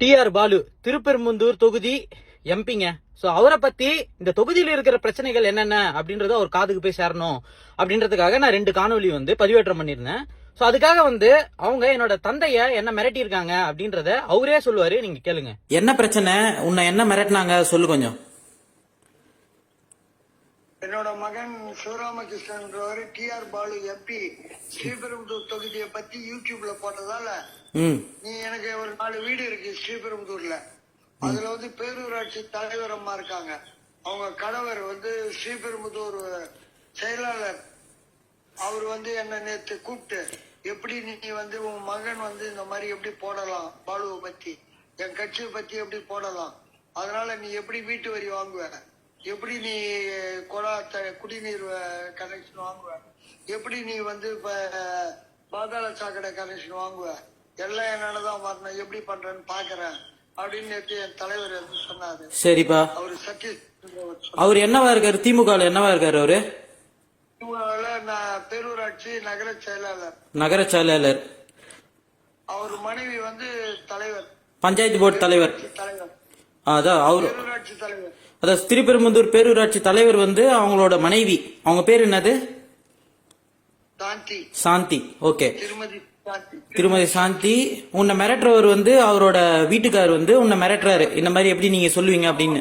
TR Balu திருப்பெரும்புந்தூர் தொகுதி எம்பிங்க. So அவரை பத்தி இந்த தொகுதியில் இருக்கிற பிரச்சனைகள் என்னென்ன அப்படின்றத அவர் காதுக்கு போய் சேரணும் அப்படின்றதுக்காக நான் ரெண்டு காணொளி வந்து பதிவேற்றம் பண்ணியிருந்தேன். சோ அதுக்காக வந்து அவங்க என்னோட தந்தைய என்ன மிரட்டி இருக்காங்க அப்படின்றத அவரே சொல்லுவாரு நீங்க கேளுங்க. என்ன பிரச்சனை? உன்னை என்ன மிரட்டினாங்க? சொல்லு கொஞ்சம். என்னோட மகன் சிவராமகிருஷ்ணன்றவர் டிஆர் பாலு எம்பி ஸ்ரீபெரும்புதூர் தொகுதியை பத்தி யூடியூப்ல போட்டதால நீ எனக்கு ஒரு நாலு வீடு இருக்கு ஸ்ரீபெரும்புதூர்ல. அதுல வந்து பேரூராட்சி தலைவர் அம்மா இருக்காங்க. அவங்க கணவர் வந்து ஸ்ரீபெரும்புதூர் செயலாளர். அவர் வந்து என்ன நேத்து கூப்பிட்டு எப்படி நீ வந்து உன் மகன் வந்து இந்த மாதிரி எப்படி போடலாம்? பாலுவை பத்தி. என் கட்சியை பத்தி எப்படி போடலாம்? அதனால நீ எப்படி வீட்டு வரி வாங்குவ? எப்படி நீ த- குடிநீர் கனெக்ஷன் வாங்குவ? எப்படி நீ வந்து பாதாள சாக்கடை கனெக்ஷன் வாங்குவ? எல்லாம் என்னாலதான் வரணும். எப்படி பண்றேன்னு பாக்குறேன். அப்படின்னு என் தலைவர் சொன்னாரு. சரிப்பா. அவரு சதீஷ் அவர் என்னவா இருக்காரு? திமுக என்னவா இருக்காரு அவரு? நான் பேரூராட்சி நகர செயலாளர். நகர செயலாளர். அவர் மனைவி வந்து தலைவர். பஞ்சாயத்து போர்டு தலைவர். அதான் அவரு. பேரூராட்சி தலைவர். அதான் திருப்பெரும்புதூர் பேரூராட்சி தலைவர் வந்து அவங்களோட மனைவி. அவங்க பேர் என்னது? சாந்தி. சாந்தி. ஓகே. திருமதி திருமதி சாந்தி உன்னை மிரட்டுறவர் வந்து அவரோட வீட்டுக்காரர் வந்து உன்னை மிரட்டுறாரு. இந்த மாதிரி எப்படி நீங்க சொல்லுவீங்க அப்படின்னு?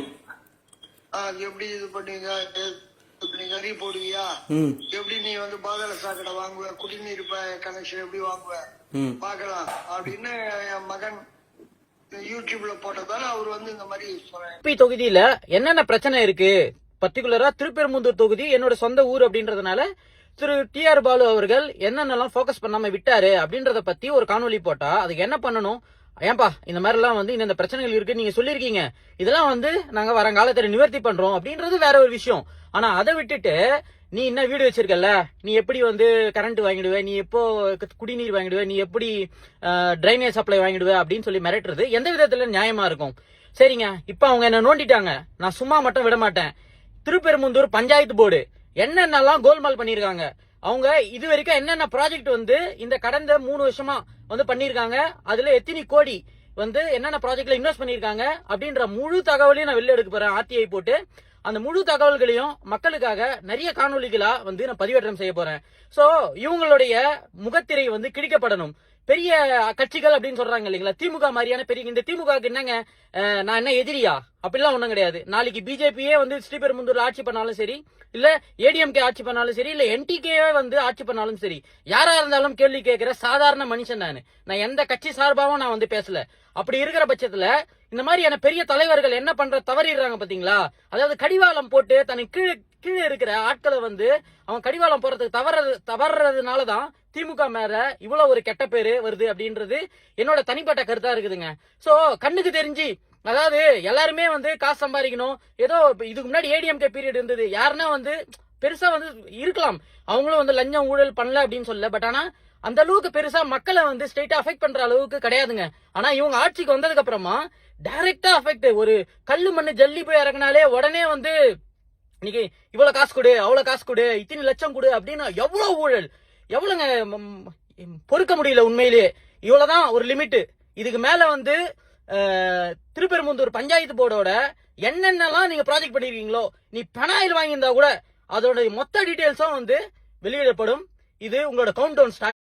ஆ, எப்படி இது பண்ணுவீங்க? இப்படி கறி போடுவியா ம். எப்படி நீ வந்து பாதாள சாக்கடை வாங்குவ? குடிநீர் கனெக்ஷன் எப்படி வாங்குவ? ம். பார்க்கலாம். அப்படின்னு என் மகன் யூடியூப்ல போட்டதால அவர் வந்து இந்த மாதிரி சொல்றேன் எம்பி தொகுதியில என்னென்ன பிரச்சனை இருக்கு? பர்டிகுலரா திருப்பெரும்புந்தூர் தொகுதி என்னோட சொந்த ஊர் அப்படின்றதுனால திரு டி ஆர் பாலு அவர்கள் என்னென்னலாம் ஃபோக்கஸ் பண்ணாம விட்டாரு அப்படின்றத பத்தி ஒரு காணொலி போட்டா அதுக்கு என்ன பண்ணணும்? ஏன்பா இந்த மாதிரி எல்லாம் வந்து இந்த பிரச்சனைகள் இருக்கு நீங்க சொல்லிருக்கீங்க இதெல்லாம் வந்து நாங்க வருங்காலத்துல நிவர்த்தி பண்றோம் அப்படின்றது வேற ஒரு விஷயம். ஆனா அதை விட்டுட்டு நீ என்ன வீடு வச்சிருக்கல நீ எப்படி வந்து கரண்ட் வாங்கிடுவே? நீ எப்போ குடிநீர் வாங்கிடுவ? நீ எப்படி ட்ரைனேஜ் சப்ளை வாங்கிடுவே? அப்படின்னு சொல்லி மிரட்டுறது எந்த விதத்துல நியாயமா இருக்கும்? சரிங்க இப்ப அவங்க என்ன நோண்டிட்டாங்க. நான் சும்மா மட்டும் விட மாட்டேன் திருப்பெரும்புந்தூர் பஞ்சாயத்து போர்டு. என்னென்னலாம் கோல்மால் பண்ணியிருக்காங்க? அவங்க இது வரைக்கும் என்னென்ன ப்ராஜெக்ட் வந்து இந்த கடந்த மூணு வருஷமா வந்து பண்ணியிருக்காங்க? அதுல எத்தனை கோடி வந்து என்னென்ன ப்ராஜெக்ட்ல இன்வெஸ்ட் பண்ணியிருக்காங்க? அப்படின்ற முழு தகவலையும் நான் வெளில எடுக்க போறேன். ஆர்டிஐ போட்டு. அந்த முழு தகவல்களையும் மக்களுக்காக நிறைய காணொலிகளா வந்து நான் பதிவேற்றம் செய்ய போறேன். சோ இவங்களுடைய முகத்திரை வந்து கிழிக்கப்படணும். பெரிய கட்சிகள் அப்படின்னு சொல்றாங்க இல்லைங்களா? திமுக மாதிரியான பெரிய இந்த திமுகவுக்கு என்னங்க நான் என்ன எதிரியா? அப்படிலாம் ஒண்ணும் கிடையாது. நாளைக்கு பிஜேபியே வந்து ஸ்ரீபெரும்புந்தூர்ல ஆட்சி பண்ணாலும் சரி இல்ல ஏடிஎம்கே ஆட்சி பண்ணாலும் சரி இல்ல என்டிகே வந்து ஆட்சி பண்ணாலும் சரி யாரா இருந்தாலும் கேள்வி கேட்கிற சாதாரண மனுஷன் நான். நான் எந்த கட்சி சார்பாவும் நான் வந்து பேசல. அப்படி இருக்கிற பட்சத்துல இந்த மாதிரியான பெரிய தலைவர்கள் என்ன பண்ற தவறிடுறாங்க பாத்தீங்களா? அதாவது கடிவாளம் போட்டு தனக்கு கீழே கீழே இருக்கிற ஆட்களை வந்து அவன் கடிவாளம் போறதுக்கு தவறது தவறதுனால தான் திமுக மேல இவ்வளவு ஒரு கெட்ட பேரு வருது அப்படின்றது என்னோட தனிப்பட்ட கருத்தா இருக்குதுங்க. சோ கண்ணுக்கு தெரிஞ்சு அதாவது எல்லாருமே வந்து காசு சம்பாதிக்கணும். ஏதோ இதுக்கு முன்னாடி ஏடிஎம்கே பீரியட் இருந்தது. யாருன்னா வந்து பெருசா வந்து இருக்கலாம். அவங்களும் வந்து லஞ்சம் ஊழல் பண்ணல அப்படின்னு சொல்லல. பட் ஆனா அந்த அளவுக்கு பெருசா மக்களை வந்து ஸ்ட்ரெயிட்டா அஃபெக்ட் பண்ற அளவுக்கு கிடையாதுங்க. ஆனா இவங்க ஆட்சிக்கு வந்ததுக்கு அப்புறமா டைரக்டா அஃபெக்ட் ஒரு கல்லு மண்ணு ஜல்லி போய் இறங்கினாலே உடனே வந்து இன்னைக்கு இவ்வளவு காசு கொடு அவ்வளவு காசு கொடு இத்தனை லட்சம் கொடு அப்படின்னு எவ்வளவு ஊழல்? எவ்வளவுங்க பொறுக்க முடியல உண்மையிலேயே. இவ்வளவுதான் ஒரு லிமிட் இதுக்கு மேல வந்து திருப்பெரும்புந்தூர் பஞ்சாயத்து போர்டோட என்னென்னலாம் நீங்க ப்ராஜெக்ட் பண்ணிருக்கீங்களோ நீ பெனாயில் வாங்கியிருந்தா கூட அதோட மொத்த டீட்டெயில்ஸும் வந்து வெளியிடப்படும். இது உங்களோட கவுண்ட் டவுன் ஸ்டார்ட்